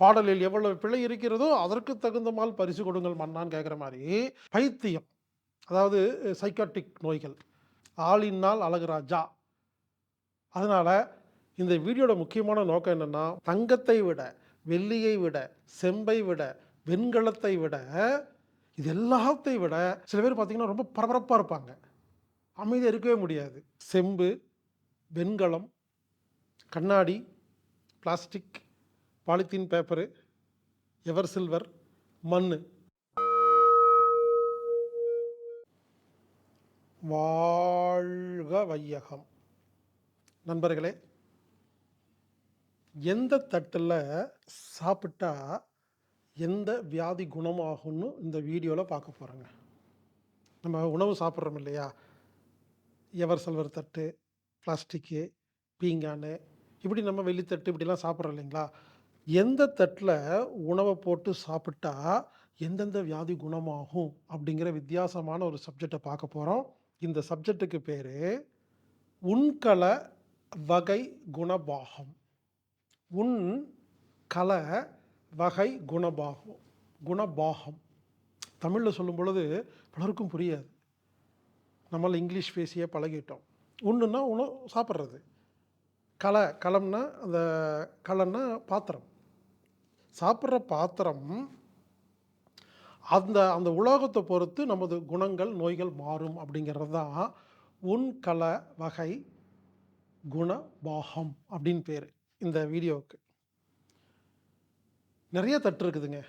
பாடலில் எவ்வளவு பிழை இருக்கிறதோ அதற்கு தகுந்தமால் பரிசு கொடுங்கள் மன்னான்னு கேட்குற மாதிரி பைத்தியம். அதாவது சைக்காட்டிக் நோய்கள். ஆளினால் அழகுராஜா அதனால் இந்த வீடியோட முக்கியமான நோக்கம் என்னென்னா தங்கத்தை விட வெள்ளியை விட செம்பை விட வெண்கலத்தை விட இது எல்லாத்தை விட சில பேர் பார்த்திங்கன்னா ரொம்ப பரபரப்பாக இருப்பாங்க. அமைதியாக இருக்கவே முடியாது. செம்பு வெண்கலம் கண்ணாடி plastic polythene paper ever silver மண் வாழ்க வையகம். நண்பர்களே எந்த தட்டில் சாப்பிட்டா எந்த வியாதி குணமாகும்னு இந்த வீடியோவில் பார்க்க போகிறோங்க நம்ம உணவு சாப்பிட்றோம் இல்லையா? எவர் சில்வர் தட்டு பிளாஸ்டிக்கு பீங்கானு இப்படி நம்ம வெள்ளித்தட்டு இப்படிலாம் சாப்பிட்றோம் இல்லைங்களா? எந்த தட்டில் உணவை போட்டு சாப்பிட்டா எந்தெந்த வியாதி குணமாகும் அப்படிங்கிற வித்தியாசமான ஒரு சப்ஜெக்டை பார்க்க போகிறோம் இந்த சப்ஜெக்ட்டுக்கு பேர் உண்கல வகை குணபாகம். உன் கல வகை குணபாகம் குணபாகம். தமிழில் சொல்லும் பொழுது பலருக்கும் புரியாது. நம்மளால் இங்கிலீஷ் பேசியே பழகிட்டோம். ஒன்றுன்னா உணவு சாப்பிட்றது. கலை களம்னா அந்த கலைன்னா பாத்திரம். சாப்பிட்ற பாத்திரம் அந்த அந்த உலோகத்தை பொறுத்து நமது குணங்கள் நோய்கள் மாறும் அப்படிங்கிறது தான் உன் கல வகை குணபாகம் அப்படின்னு பேர் இந்த வீடியோவுக்கு. நிறைய தட்டு இருக்குதுங்க.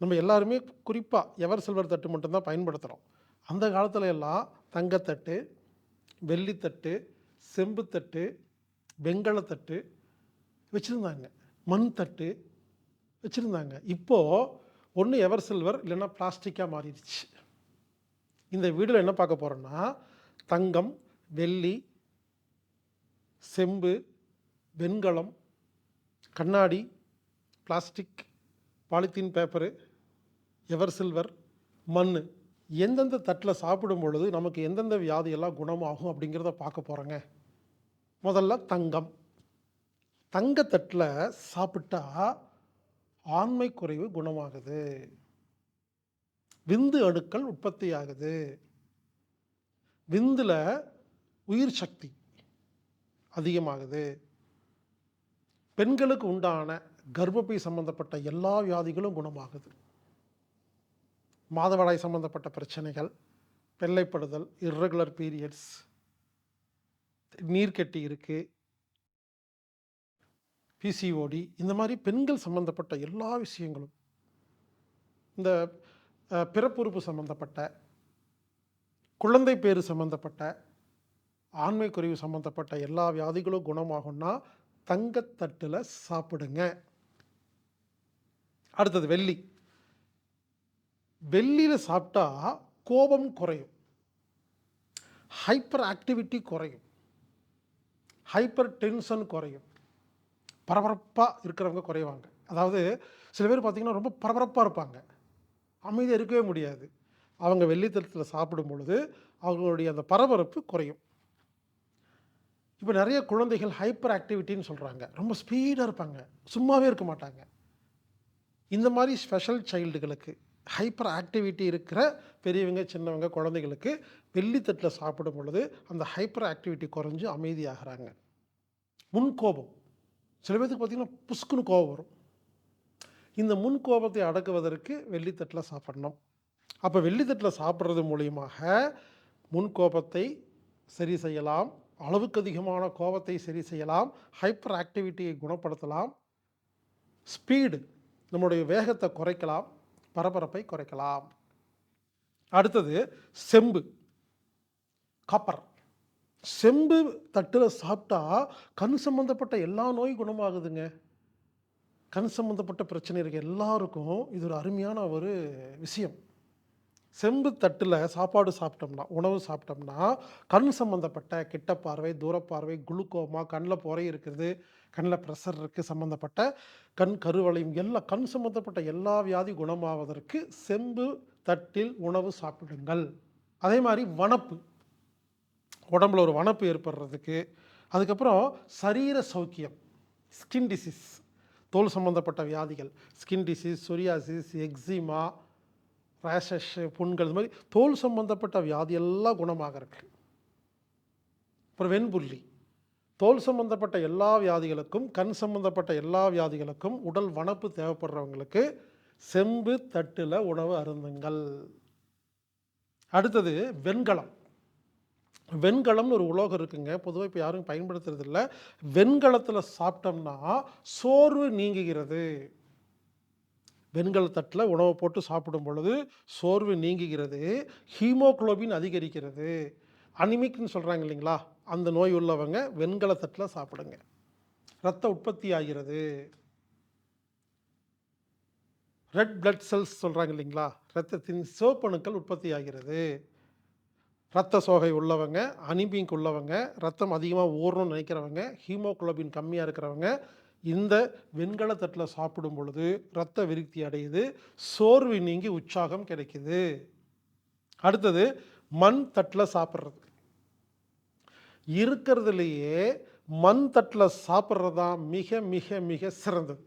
நம்ம எல்லாருமே குறிப்பாக எவர் சில்வர் தட்டு மட்டும்தான் பயன்படுத்துகிறோம் அந்த காலத்தில் எல்லாம் தங்கத்தட்டு வெள்ளித்தட்டு செம்புத்தட்டு வெங்கலத்தட்டு வச்சுருந்தாங்க. மண் தட்டு வச்சுருந்தாங்க. இப்போது ஒன்று எவர் சில்வர் இல்லைன்னா பிளாஸ்டிக்காக மாறிடுச்சு. இந்த வீடியோவில் என்ன பார்க்க போகிறோன்னா தங்கம் வெள்ளி செம்பு வெண்கலம் கண்ணாடி plastic polythene paper ever silver மண் எந்தெந்த தட்டில் சாப்பிடும் பொழுது நமக்கு எந்தெந்த வியாதியெல்லாம் குணமாகும் அப்படிங்கிறத பார்க்க போகிறோங்க முதல்ல தங்கம். தங்கத்தட்டில் சாப்பிட்டா ஆண்மை குறைவு குணமாகுது. விந்து அணுக்கள் உற்பத்தி ஆகுது விந்தில் உயிர் சக்தி அதிகமாகுது. பெண்களுக்கு உண்டான கர்ப்பப்பை சம்பந்தப்பட்ட எல்லா வியாதிகளும் குணமாகுது. மாதவடாய் சம்பந்தப்பட்ட பிரச்சனைகள் வெள்ளைப்படுதல் இர்ரெகுலர் பீரியட்ஸ் நீர்க்கட்டி இருக்குது பிசிஓடி இந்த மாதிரி பெண்கள் சம்பந்தப்பட்ட எல்லா விஷயங்களும். இந்த பிறப்புறுப்பு சம்பந்தப்பட்ட குழந்தை பேர் சம்பந்தப்பட்ட ஆண்மை குறைவு சம்பந்தப்பட்ட எல்லா வியாதிகளும் குணமாகும்னா தங்கத்தட்டில் சாப்பிடுங்க. அடுத்தது வெள்ளி. வெள்ளியில் சாப்பிட்டா கோபம் குறையும். ஹைப்பர் ஆக்டிவிட்டி குறையும். ஹைப்பர் டென்ஷன் குறையும். பரபரப்பாக இருக்கிறவங்க குறைவாங்க. அதாவது சில பேர் பார்த்திங்கன்னா ரொம்ப பரபரப்பாக இருப்பாங்க. அமைதியாக இருக்கவே முடியாது. அவங்க வெள்ளித்தளத்தில் சாப்பிடும் பொழுது அவங்களுடைய அந்த பரபரப்பு குறையும். இப்போ நிறைய குழந்தைகள் ஹைப்பர் ஆக்டிவிட்டின்னு சொல்கிறாங்க ரொம்ப ஸ்பீடாக இருப்பாங்க. சும்மாவே இருக்க மாட்டாங்க. இந்த மாதிரி ஸ்பெஷல் சைல்டுகளுக்கு ஹைப்பர் ஆக்டிவிட்டி இருக்கிற பெரியவங்க சின்னவங்க குழந்தைகளுக்கு வெள்ளித்தட்டில் சாப்பிடும் பொழுது அந்த ஹைப்பர் ஆக்டிவிட்டி குறைஞ்சு அமைதியாகிறாங்க. முன்கோபம் சில பேர்த்துக்கு பார்த்திங்கன்னா புஸ்குன்னு கோபம் வரும். இந்த முன் கோபத்தை அடக்குவதற்கு வெள்ளித்தட்டில் சாப்பிடணும். அப்போ வெள்ளித்தட்டில் சாப்பிட்றது மூலியமாக முன் கோபத்தை சரி செய்யலாம். அளவுக்கு அதிகமான கோபத்தை சரி செய்யலாம். ஹைப்பர் ஆக்டிவிட்டியை குணப்படுத்தலாம். ஸ்பீடு நம்முடைய வேகத்தை குறைக்கலாம். பரபரப்பை குறைக்கலாம். அடுத்தது செம்பு காப்பர் செம்பு தட்டில் சாப்பிட்டா கண் சம்மந்தப்பட்ட எல்லா நோயும் குணமாகுதுங்க. கண் சம்மந்தப்பட்ட பிரச்சனை இருக்க எல்லாருக்கும் இது ஒரு அருமையான ஒரு விஷயம். செம்பு தட்டில் சாப்பாடு சாப்பிட்டோம்னா உணவு சாப்பிட்டோம்னா கண் சம்மந்தப்பட்ட கிட்ட பார்வை தூரப்பார்வை குளுக்கோமா கண்ணில் புரை இருக்கிறது கண்ணில் ப்ரெஷர் இருக்குது சம்மந்தப்பட்ட கண் கருவளையும் எல்லா கண் சம்மந்தப்பட்ட எல்லா வியாதி குணமாவதற்கு செம்பு தட்டில் உணவு சாப்பிடுங்கள். அதே மாதிரி வனப்பு. உடம்புல ஒரு வனப்பு ஏற்படுறதுக்கு அதுக்கப்புறம் சரீர சௌக்கியம் ஸ்கின் டிசீஸ் தோல் சம்பந்தப்பட்ட வியாதிகள் skin disease psoriasis eczema rashes புண்கள் இது மாதிரி தோல் சம்பந்தப்பட்ட வியாதி எல்லாம் குணமாக அப்புறம் வெண்புள்ளி தோல் சம்பந்தப்பட்ட எல்லா வியாதிகளுக்கும் கண் சம்பந்தப்பட்ட எல்லா வியாதிகளுக்கும் உடல் வனப்பு தேவைப்படுறவங்களுக்கு செம்பு தட்டில் உணவு அருந்துங்கள். அடுத்தது வெண்கலம். வெண்கலம்னு ஒரு உலோகம் இருக்குங்க. பொதுவாக இப்போ யாரும் பயன்படுத்துறதில்ல. வெண்கலத்தில் சாப்பிட்டோம்னா சோர்வு நீங்குகிறது. வெண்கல தட்டில் உணவை போட்டு சாப்பிடும் பொழுது சோர்வு நீங்குகிறது. ஹீமோகுளோபின் அதிகரிக்கிறது. அனிமிக்னு சொல்கிறாங்க இல்லைங்களா? அந்த நோய் உள்ளவங்க வெண்கல தட்டில் சாப்பிடுங்க. ரத்த உற்பத்தி ஆகிறது. ரெட் பிளட் செல்ஸ் சொல்கிறாங்க இல்லைங்களா? ரத்தத்தின் சிவப்பணுக்கள் உற்பத்தி ஆகிறது. ரத்த சோகை உள்ளவங்க அனிபிங்க் உள்ளவங்க ரத்தம் அதிகமாக ஊறணும்னு நினைக்கிறவங்க ஹீமோகுளோபின் கம்மியாக இருக்கிறவங்க இந்த வெண்கல தட்டில் சாப்பிடும் பொழுது ரத்த விருத்தி அடையுது சோர்வு நீங்கி உற்சாகம் கிடைக்குது. அடுத்தது மண் தட்டில் சாப்பிட்றது. இருக்கிறதுலையே மண் தட்டில் சாப்பிட்றது தான் மிக மிக மிக சிறந்தது.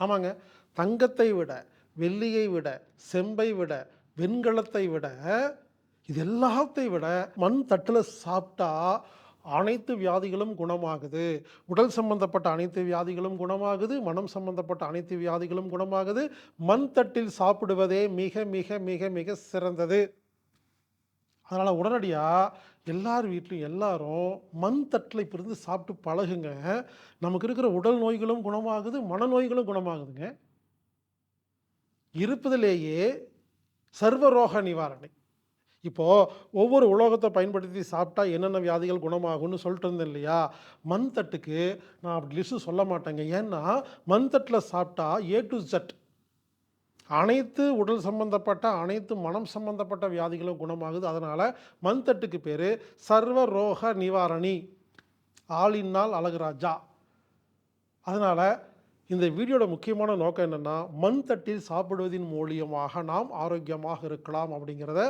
ஆமாங்க தங்கத்தை விட வெள்ளியை விட செம்பை விட வெண்கலத்தை விட இது எல்லாத்தை விட மண் தட்டில் சாப்பிட்டா அனைத்து வியாதிகளும் குணமாகுது. உடல் சம்பந்தப்பட்ட அனைத்து வியாதிகளும் குணமாகுது. மனம் சம்பந்தப்பட்ட அனைத்து வியாதிகளும் குணமாகுது. மண் தட்டில் சாப்பிடுவதே மிக மிக மிக மிக சிறந்தது. அதனால் உடனடியாக எல்லார் வீட்லையும் எல்லாரும் மண் தட்டில் இப்போ இருந்து சாப்பிட்டு பழகுங்க. நமக்கு இருக்கிற உடல் நோய்களும் குணமாகுது மனநோய்களும் குணமாகுதுங்க. இருப்பதிலேயே சர்வரோக நிவாரணை. இப்போது ஒவ்வொரு உலோகத்தை பயன்படுத்தி சாப்பிட்டா என்னென்ன வியாதிகள் குணமாகும்னு சொல்லிட்டு இருந்தேன் இல்லையா? மண் தட்டுக்கு நான் அப்படி லிஸ்ட்டு சொல்ல மாட்டேங்க. ஏன்னா மண் தட்டில் சாப்பிட்டா ஏ டு ஜட் அனைத்து உடல் சம்பந்தப்பட்ட அனைத்து மனம் சம்பந்தப்பட்ட வியாதிகளும் குணமாகுது. அதனால் மண் தட்டுக்கு பேர் சர்வ ரோக நிவாரணி. ஆளின்னால் அழகுராஜா அதனால் இந்த வீடியோட முக்கியமான நோக்கம் என்னென்னா மண் தட்டில் சாப்பிடுவதின் மூலியமாக நாம் ஆரோக்கியமாக இருக்கலாம் அப்படிங்கிறத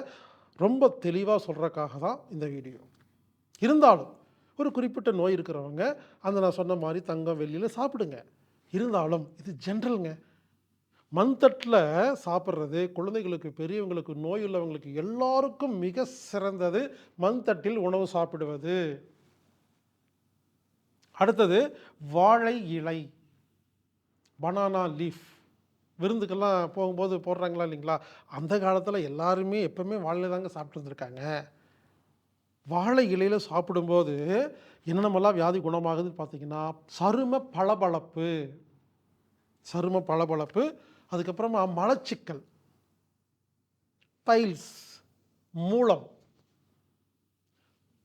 ரொம்ப தெளிவாக சொல்கிறக்காக தான் இந்த வீடியோ. இருந்தாலும் ஒரு குறிப்பிட்ட நோய் இருக்கிறவங்க அந்த நான் சொன்ன மாதிரி தங்கம் வெளியில் சாப்பிடுங்க. இருந்தாலும் இது ஜென்ரலுங்க. மண்தட்டில் சாப்பிட்றது குழந்தைகளுக்கு பெரியவங்களுக்கு நோய் உள்ளவங்களுக்கு எல்லாருக்கும் மிக சிறந்தது மண்தட்டில் உணவு சாப்பிடுவது. அடுத்தது வாழை இலை. பனானா லீஃப் விருந்துக்கெல்லாம் போகும்போது போடுறாங்களா இல்லைங்களா? அந்த காலத்தில் எல்லாருமே எப்பவுமே வாழை தாங்க சாப்பிட்டு இருந்திருக்காங்க. வாழை இலையில் சாப்பிடும்போது என்னென்னமெல்லாம் வியாதி குணமாகுதுன்னு பார்த்தீங்கன்னா சரும பளபளப்பு. சரும பளபளப்பு அதுக்கப்புறமா மலச்சிக்கல். டைல்ஸ் மூலம்.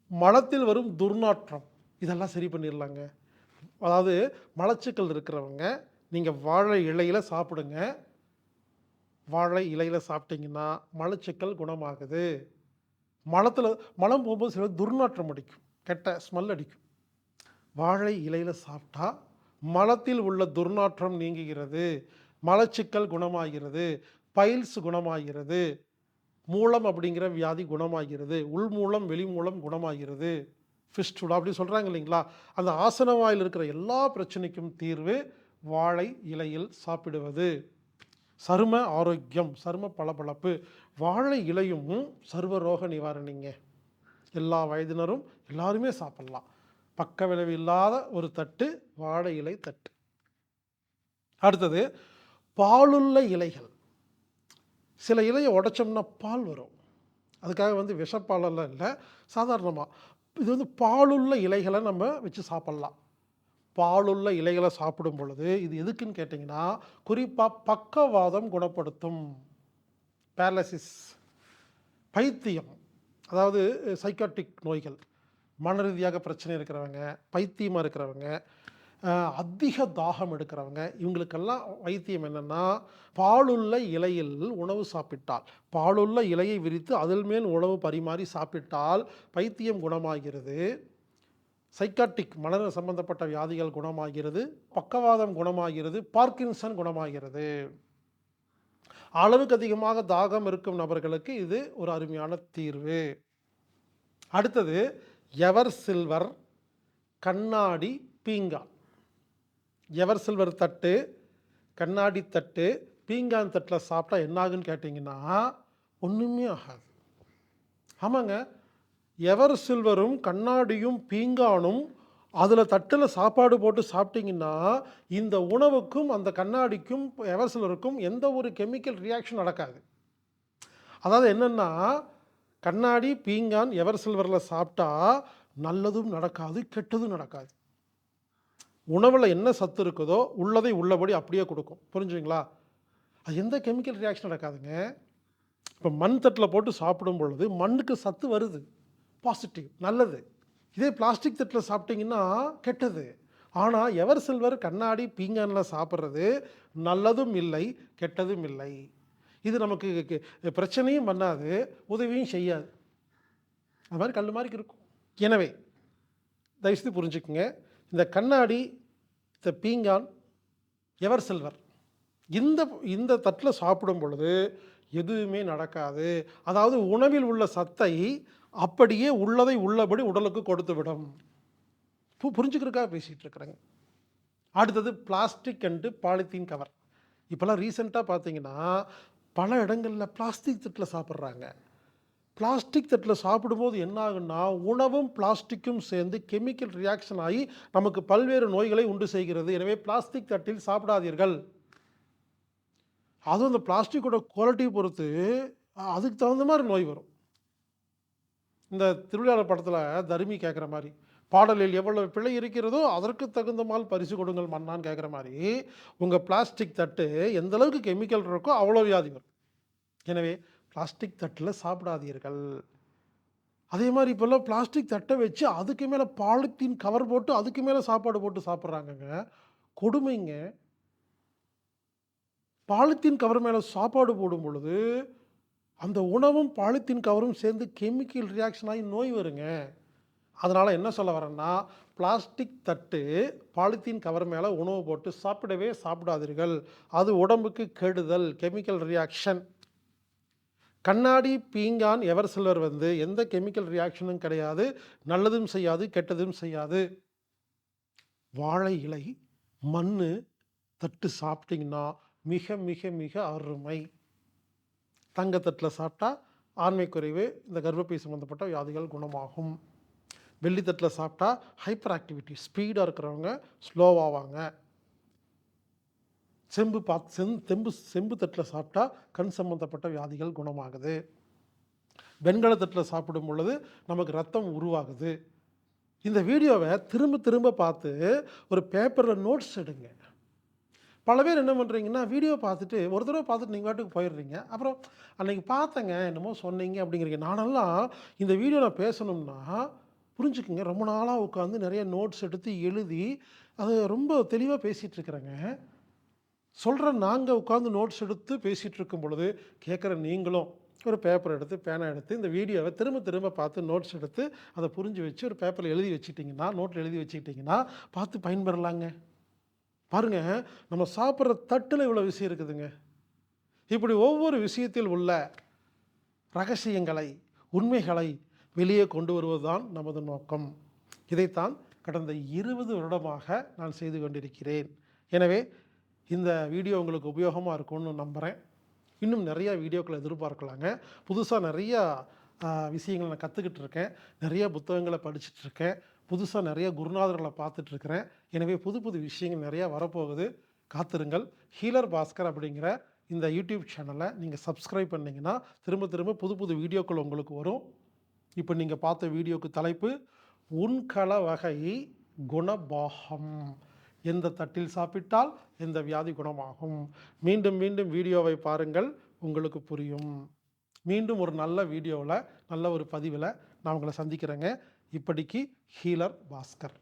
மலத்தில் வரும் துர்நாற்றம். இதெல்லாம் சரி பண்ணிடலாங்க. அதாவது மலச்சிக்கல் இருக்கிறவங்க நீங்கள் வாழை இலையில் சாப்பிடுங்க. வாழை இலையில் சாப்பிட்டீங்கன்னா மலச்சிக்கல் குணமாகுது. மலத்தில் மலம் போகும்போது சில துர்நாற்றம் அடிக்கும். கெட்ட ஸ்மெல் அடிக்கும். வாழை இலையில் சாப்பிட்டா மலத்தில் உள்ள துர்நாற்றம் நீங்குகிறது. மலச்சிக்கல் குணமாகிறது. பைல்ஸ் குணமாகிறது. மூலம் அப்படிங்கிற வியாதி குணமாகிறது. உள் மூலம் வெளி மூலம் குணமாகிறது. ஃபிஸ்டுலா அப்படி சொல்கிறாங்க இல்லைங்களா? அந்த ஆசனவாயில் இருக்கிற எல்லா பிரச்சனைக்கும் தீர்வு வாழை இலையில் சாப்பிடுவது. சரும ஆரோக்கியம் சரும பளபளப்பு. வாழை இலையும் சர்வரோக நிவாரணிங்க. எல்லா வயதினரும் எல்லாருமே சாப்பிட்லாம். பக்க விளைவு இல்லாத ஒரு தட்டு வாழை இலை தட்டு. அடுத்தது பாலுள்ள இலைகள். சில இலையை உடைச்சோம்னா பால் வரும். அதுக்காக வந்து விஷப்பாலெல்லாம் இல்லை. சாதாரணமாக இது வந்து பாலுள்ள இலைகளை நம்ம வச்சு சாப்பிட்லாம். பாலுள்ள இலைகளை சாப்பிடும் பொழுது இது எதுக்குன்னு கேட்டிங்கன்னா குறிப்பாக பக்கவாதம் குணப்படுத்தும். பேரலசிஸ் பைத்தியம். அதாவது சைக்காட்டிக் நோய்கள். மன ரீதியாக பிரச்சனை இருக்கிறவங்க பைத்தியமாக இருக்கிறவங்க அதிக தாகம் எடுக்கிறவங்க இவங்களுக்கெல்லாம் வைத்தியம் என்னென்னா பாலுள்ள இலையில் உணவு சாப்பிட்டால் பாலுள்ள இலையை விரித்து அதில் மேல் உணவு பரிமாறி சாப்பிட்டால் பைத்தியம் குணமாகிறது. சைக்காட்டிக் மன சம்பந்தப்பட்ட வியாதிகள் குணமாகிறது பக்கவாதம் குணமாகிறது பார்க்கின்சன் குணமாகிறது. அளவுக்கு அதிகமாக தாகம் இருக்கும் நபர்களுக்கு இது ஒரு அருமையான தீர்வு. அடுத்தது எவர் சில்வர் கண்ணாடி பீங்கான். எவர் சில்வர் தட்டு கண்ணாடி தட்டு பீங்கான் தட்டில் சாப்பிட்டா என்ன ஆகுன்னு கேட்டிங்கன்னா ஒன்றுமே ஆகாது. ஆமாங்க எவர் சில்வரும் கண்ணாடியும் பீங்கானும் அதில் தட்டில் சாப்பாடு போட்டு சாப்பிட்டீங்கன்னா இந்த உணவுக்கும் அந்த கண்ணாடிக்கும் எவர் சில்வருக்கும் எந்த ஒரு கெமிக்கல் ரியாக்ஷன் நடக்காது. அதாவது என்னென்னா கண்ணாடி பீங்கான் எவர் சில்வரில் சாப்பிட்டா நல்லதும் நடக்காது கெட்டதும் நடக்காது. உணவில் என்ன சத்து இருக்குதோ உள்ளதை உள்ளபடி அப்படியே கொடுக்கும். புரிஞ்சுங்களா அது எந்த கெமிக்கல் ரியாக்ஷன் நடக்காதுங்க. இப்போ மண் தட்டில் போட்டு சாப்பிடும் பொழுது மண்ணுக்கு சத்து வருது. பாசிட்டிவ் நல்லது. இதே பிளாஸ்டிக் தட்டில் சாப்பிட்டீங்கன்னா கெட்டது. ஆனால் எவர் சில்வர் கண்ணாடி பீங்கானில் சாப்பிட்றது நல்லதும் இல்லை கெட்டதும் இல்லை. இது நமக்கு பிரச்சனையும் பண்ணாது உதவியும் செய்யாது. அது மாதிரி கல் மாதிரி இருக்கும். எனவே தயவுசெய்து புரிஞ்சுக்குங்க. இந்த கண்ணாடி இந்த பீங்கான் எவர் சில்வர் இந்த இந்த தட்டில் சாப்பிடும் பொழுது எதுவுமே நடக்காது. அதாவது உணவில் உள்ள சத்தை அப்படியே உள்ளதை உள்ளபடி உடலுக்கு கொடுத்து விடும். பு புரிஞ்சுக்கிறதுக்காக பேசிகிட்டு இருக்கிறேங்க. அடுத்தது பிளாஸ்டிக் அண்டு பாலித்தீன் கவர். இப்போல்லாம் ரீசெண்டாக பார்த்தீங்கன்னா பல இடங்களில் பிளாஸ்டிக் தட்டில் சாப்பிட்றாங்க. பிளாஸ்டிக் தட்டில் சாப்பிடும்போது என்ன ஆகுன்னா உணவும் பிளாஸ்டிக்கும் சேர்ந்து கெமிக்கல் ரியாக்ஷன் ஆகி நமக்கு பல்வேறு நோய்களை உண்டு செய்கிறது. எனவே பிளாஸ்டிக் தட்டில் சாப்பிடாதீர்கள். அதுவும் அந்த பிளாஸ்டிக்கோட குவாலிட்டியை பொறுத்து அதுக்கு தகுந்த மாதிரி நோய் வரும். இந்த திருவிழாவில் படத்தில் தருமி கேட்குற மாதிரி பாடலில் எவ்வளவு பிழை இருக்கிறதோ அதற்கு தகுந்த மாதிரி பரிசு கொடுங்கள் மன்னான்னு கேட்குற மாதிரி உங்கள் பிளாஸ்டிக் தட்டு எந்த அளவுக்கு கெமிக்கல் இருக்கோ அவ்வளோ வியாதி வரும். எனவே பிளாஸ்டிக் தட்டில் சாப்பிடாதீர்கள். அதே மாதிரி இப்போல்லாம் பிளாஸ்டிக் தட்டை வச்சு அதுக்கு மேலே பாலித்தீன் கவர் போட்டு அதுக்கு மேலே சாப்பாடு போட்டு சாப்பிட்றாங்கங்க. கொடுமைங்க. பாலித்தீன் கவர் மேலே சாப்பாடு போடும் பொழுது அந்த உணவும் பாலித்தீன் கவரும் சேர்ந்து கெமிக்கல் ரியாக்ஷன் ஆகி நோய் வருங்க. அதனால் என்ன சொல்ல வரேன்னா பிளாஸ்டிக் தட்டு பாலித்தீன் கவர் மேலே உணவு போட்டு சாப்பிடவே சாப்பிடாதீர்கள். அது உடம்புக்கு கெடுதல் கெமிக்கல் ரியாக்ஷன். கண்ணாடி பீங்கான் எவர் சில்வர் வந்து எந்த கெமிக்கல் ரியாக்ஷனும் கிடையாது. நல்லதும் செய்யாது கெட்டதும் செய்யாது. வாழை இலை மண் தட்டு சாப்பிட்டிங்கன்னா மிக மிக மிக அருமை. தங்கத்தட்டில் சாப்பிட்டா ஆண்மை குறைவு இந்த கர்ப்பப்பை சம்மந்தப்பட்ட வியாதிகள் குணமாகும். வெள்ளித்தட்டில் சாப்பிட்டா ஹைப்பர் ஆக்டிவிட்டி ஸ்பீடாக இருக்கிறவங்க ஸ்லோவாவாங்க செம்பு பாத் செம் தெம்பு செம்பு தட்டில் சாப்பிட்டா கண் சம்மந்தப்பட்ட வியாதிகள் குணமாகுது. வெண்கல தட்டில் சாப்பிடும் பொழுது நமக்கு ரத்தம் உருவாகுது. இந்த வீடியோவை திரும்ப திரும்ப பார்த்து ஒரு பேப்பரில் நோட்ஸ் எடுங்க. பல பேர் என்ன பண்ணுறீங்கன்னா வீடியோ பார்த்துட்டு ஒரு தடவை பார்த்துட்டு நீங்கள் வாட்டுக்கு போயிடுறீங்க. அப்புறம் அன்றைக்கி பார்த்தேங்க என்னமோ சொன்னீங்க அப்படிங்கிறீங்க. நானெல்லாம் இந்த வீடியோ நான் பேசணும்னா புரிஞ்சுக்குங்க. ரொம்ப நாளாக உட்காந்து நிறைய நோட்ஸ் எடுத்து எழுதி அது ரொம்ப தெளிவாக பேசிகிட்டு இருக்கிறேங்க. சொல்கிற நாங்கள் உட்காந்து நோட்ஸ் எடுத்து பேசிகிட்டு இருக்கும் பொழுது கேட்குற நீங்களும் ஒரு பேப்பர் எடுத்து பேனா எடுத்து இந்த வீடியோவை திரும்ப திரும்ப பார்த்து நோட்ஸ் எடுத்து அதை புரிஞ்சு வச்சு ஒரு பேப்பரில் எழுதி வச்சுட்டிங்கன்னா நோட்டில் எழுதி வச்சுக்கிட்டிங்கன்னா பார்த்து பயன்பெறலாங்க. பாருங்க நம்ம சாப்பிட்ற தட்டில் இவ்வளோ விஷயம் இருக்குதுங்க. இப்படி ஒவ்வொரு விஷயத்தில் உள்ள ரகசியங்களை உண்மைகளை வெளியே கொண்டு வருவது தான் நமது நோக்கம். இதைத்தான் கடந்த இருபது வருடமாக நான் செய்து கொண்டிருக்கிறேன். எனவே இந்த வீடியோ உங்களுக்கு உபயோகமாக இருக்கும்னு நம்புகிறேன் இன்னும் நிறையா வீடியோக்களை எதிர்பார்க்கலாங்க. புதுசாக நிறையா விஷயங்களை நான் கற்றுக்கிட்டு இருக்கேன். நிறைய புத்தகங்களை படிச்சுட்ருக்கேன் புதுசாக நிறைய குருநாதர்களை பார்த்துட்டு இருக்கிறேன் எனவே புது புது விஷயங்கள் நிறையா வரப்போகுது. காத்திருங்கள். ஹீலர் பாஸ்கர் அப்படிங்கிற இந்த யூடியூப் சேனலை நீங்கள் சப்ஸ்கிரைப் பண்ணிங்கன்னா திரும்ப திரும்ப புது புது வீடியோக்கள் உங்களுக்கு வரும். இப்போ நீங்கள் பார்த்த வீடியோக்கு தலைப்பு உன்கள வகை குணபாகம். எந்த தட்டில் சாப்பிட்டால் எந்த வியாதி குணமாகும்? மீண்டும் மீண்டும் வீடியோவை பாருங்கள். உங்களுக்கு புரியும். மீண்டும் ஒரு நல்ல வீடியோவில் நல்ல ஒரு பதிவில் நான் உங்களை சந்திக்கிறேங்க. இப்படிக்கு ஹீலர் பாஸ்கர்